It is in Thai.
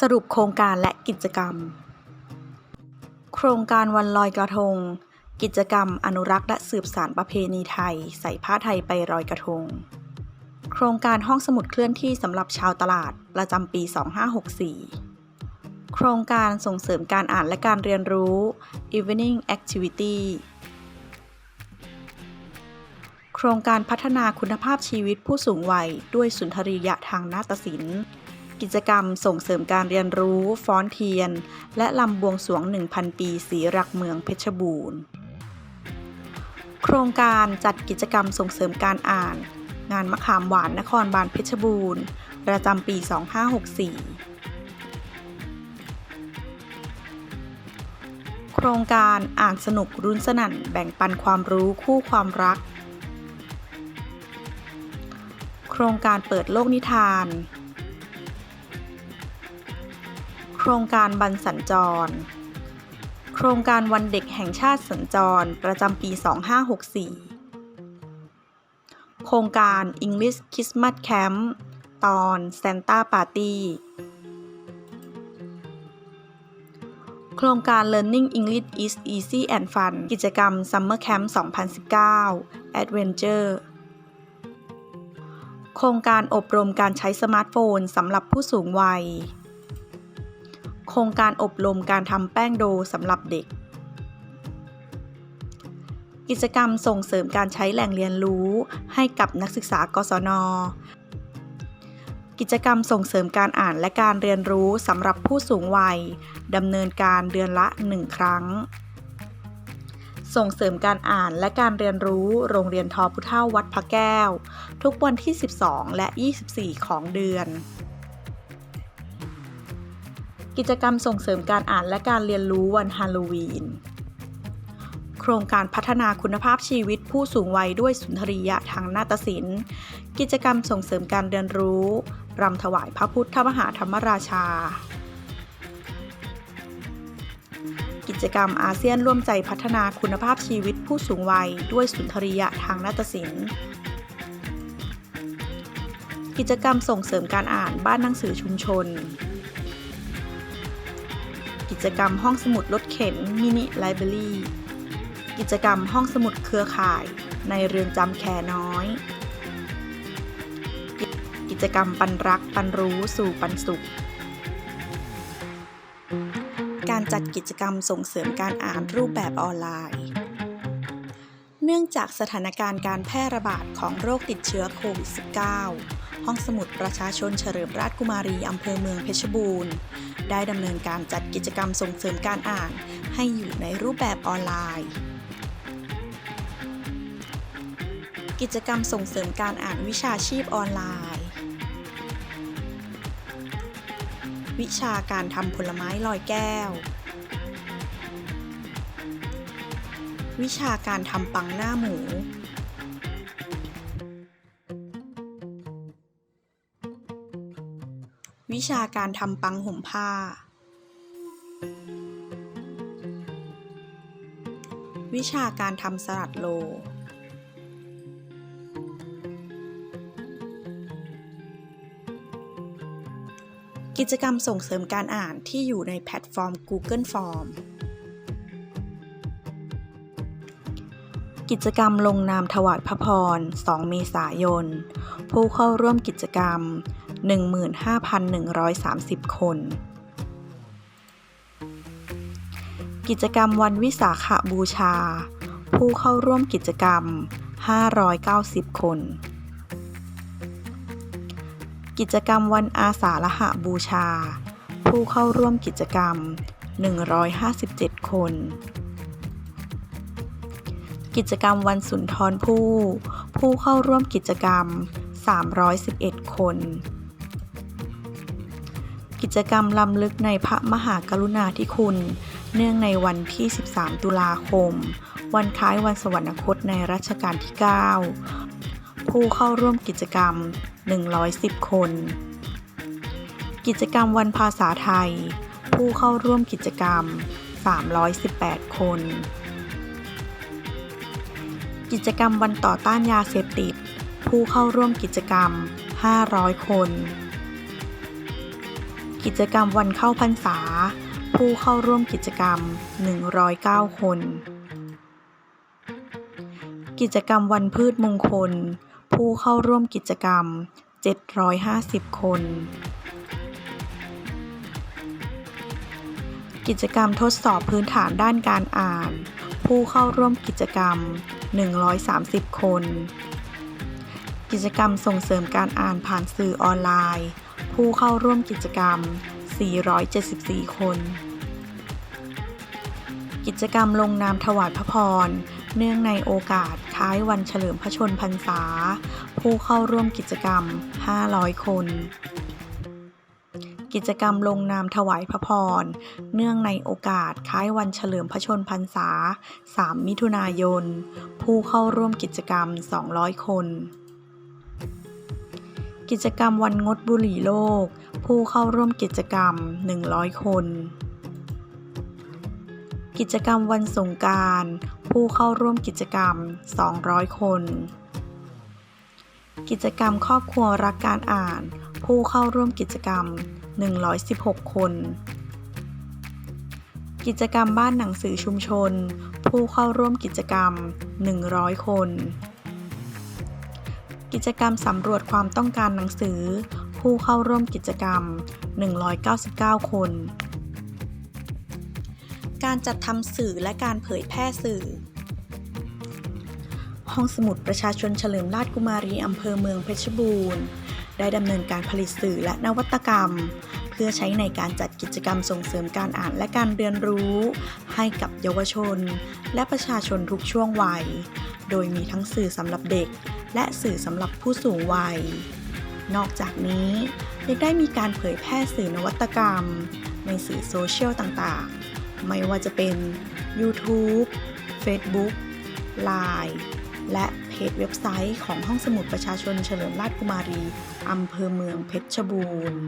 สรุปโครงการและกิจกรรม โครงการวันลอยกระทง กิจกรรมอนุรักษ์และสืบสานประเพณีไทย ใส่ผ้าไทยไปลอยกระทง โครงการห้องสมุดเคลื่อนที่สำหรับชาวตลาดประจำปี 2564 โครงการส่งเสริมการอ่านและการเรียนรู้ Evening Activity โครงการพัฒนาคุณภาพชีวิตผู้สูงวัยด้วยสุนทรียะทางนาฏศิลป์ กิจกรรมส่งเสริมการเรียนรู้ฟ้อนเทียน และลำบวงสวง 1,000 ปีสีรักเมืองเพชรบูรณ์ โครงการจัดกิจกรรมส่งเสริมการอ่าน งานมะขามหวานนครบาลเพชรบูรณ์ ประจำปี 2564 โครงการอ่านสนุกรุ่นสนั่นแบ่งปันความรู้คู่ความรัก โครงการเปิดโลกนิทาน รงการบันสัญจร โครงการวันเด็กแห่งชาติสัญจรประจำปี 2564 โครงการ English Christmas Camp ตอน Santa Party โครงการ Learning English is Easy and Fun กิจกรรม Summer Camp 2019 Adventure โครงการอบรมการใช้สมาร์ทโฟนสำหรับผู้สูงวัย โครงการอบรมการทำแป้งโดสำหรับเด็ก กิจกรรมส่งเสริมการใช้แหล่งเรียนรู้ให้กับนักศึกษากศน กิจกรรมส่งเสริมการอ่านและการเรียนรู้สำหรับผู้สูงวัยดำเนินการเดือนละ 1 ครั้ง ส่งเสริมการอ่านและการเรียนรู้โรงเรียนทอพุท่าวัดพระแก้ว ทุกวันที่ 12 และ 24 ของเดือน กิจกรรมส่งเสริมการอ่านและการเรียนรู้วันฮาโลวีน โครงการพัฒนาคุณภาพชีวิตผู้สูงวัยด้วยสุนทรียะทางนาฏศิลป์ กิจกรรมส่งเสริมการเรียนรู้รำถวายพระพุทธมหาธรรมราชา กิจกรรมอาเซียนร่วมใจพัฒนาคุณภาพชีวิตผู้สูงวัยด้วยสุนทรียะทางนาฏศิลป์กิจกรรมส่งเสริมการอ่านบ้านหนังสือชุมชน จกรรมห้องสมุดรถเข็นมินิไลบรารีกิจกรรมห้องสมุดเครือข่ายในเรือนจำแคน้อย กิจกรรมปันรักปันรู้สู่ปันสุข การจัดกิจกรรมส่งเสริมการอ่านรูปแบบออนไลน์ เนื่องจากสถานการณ์การแพร่ระบาดของโรคติดเชื้อโควิด -19 ห้องสมุดประชาชนเฉลิมราชกุมารีอำเภอเมืองเพชรบูรณ์ ได้ดำเนินการจัดกิจกรรมส่งเสริมการอ่าน ให้อยู่ในรูปแบบออนไลน์ กิจกรรมส่งเสริมการอ่านวิชาชีพออนไลน์ วิชาการทำผลไม้ลอยแก้ว วิชาการทำปังหน้าหมู วิชาการทำปังห่มผ้า วิชาการทำสลัดโล กิจกรรมส่งเสริมการอ่านที่อยู่ในแพลตฟอร์ม Google Form กิจกรรมลงนามถวายพระพร 2 เมษายน ผู้เข้าร่วมกิจกรรม 15,130 คน กิจกรรมวันวิสาขบูชา ผู้เข้าร่วมกิจกรรม 590 คน กิจกรรมวันอาสาฬหบูชา ผู้เข้าร่วมกิจกรรม 157 คน กิจกรรมวันสุนทรภู่ผู้เข้าร่วมกิจกรรม 311 คน กิจกรรมลำลึกในพระมหากรุณาธิคุณ เนื่องในวันที่ 13 ตุลาคม วันคล้ายวันสวรรคตในรัชกาลที่ 9 ผู้เข้าร่วมกิจกรรม 110 คน กิจกรรมวันภาษาไทย ผู้เข้าร่วมกิจกรรม 318 คน กิจกรรมวันต่อต้านยาเสพติด ผู้เข้าร่วมกิจกรรม 500 คน กิกิจกรรมวันเข้าพรรษา ผู้เข้าร่วมกิจกรรม 109 คน กิจกรรมวันพืชมงคล ผู้เข้าร่วมกิจกรรม 750 คน กิจกรรมทดสอบพื้นฐานด้านการอ่าน ผู้เข้าร่วมกิจกรรม 130 คน กิจกรรมส่งเสริมการอ่านผ่านสื่อออนไลน์ ผู้เข้าร่วมกิจกรรม 474 คน กิจกรรมลงนามถวายพระพร เนื่องในโอกาสคล้ายวันเฉลิมพระชนพรรษา ผู้เข้าร่วมกิจกรรม 500 คน กิจกรรมลงนามถวายพระพร เนื่องในโอกาสคล้ายวันเฉลิมพระชนพรรษา 3 มิถุนายน ผู้เข้าร่วมกิจกรรม 200 คน กิจกรรมวันงดบุหรี่โลก ผู้เข้าร่วมกิจกรรม 100 คน กิจกรรมวันสงการ ผู้เข้าร่วมกิจกรรม 200 คน กิจกรรมครอบครัวรักการอ่าน ผู้เข้าร่วมกิจกรรม 116 คน กิจกรรมบ้านหนังสือชุมชน ผู้เข้าร่วมกิจกรรม 100 คน กิจกรรมสำรวจความต้องการหนังสือ ผู้เข้าร่วมกิจกรรม 199 คน การจัดทำสื่อและการเผยแพร่สื่อ ห้องสมุดประชาชนเฉลิมราชกุมารีอำเภอเมืองเพชรบูรณ์ ได้ดำเนินการผลิตสื่อและนวัตกรรม เพื่อใช้ในการจัดกิจกรรมส่งเสริมการอ่านและการเรียนรู้ ให้กับเยาวชน และประชาชนทุกช่วงวัย โดยมีทั้งสื่อสำหรับเด็ก และสื่อสำหรับผู้สูงวัย นอกจากนี้ยังได้มีการเผยแพร่สื่อนวัตกรรม ในสื่อโซเชียลต่างๆ ไม่ว่าจะเป็น YouTube Facebook Line และเพจเว็บไซต์ของห้องสมุดประชาชนเฉลิมราชกุมารี อำเภอเมืองเพชรบูรณ์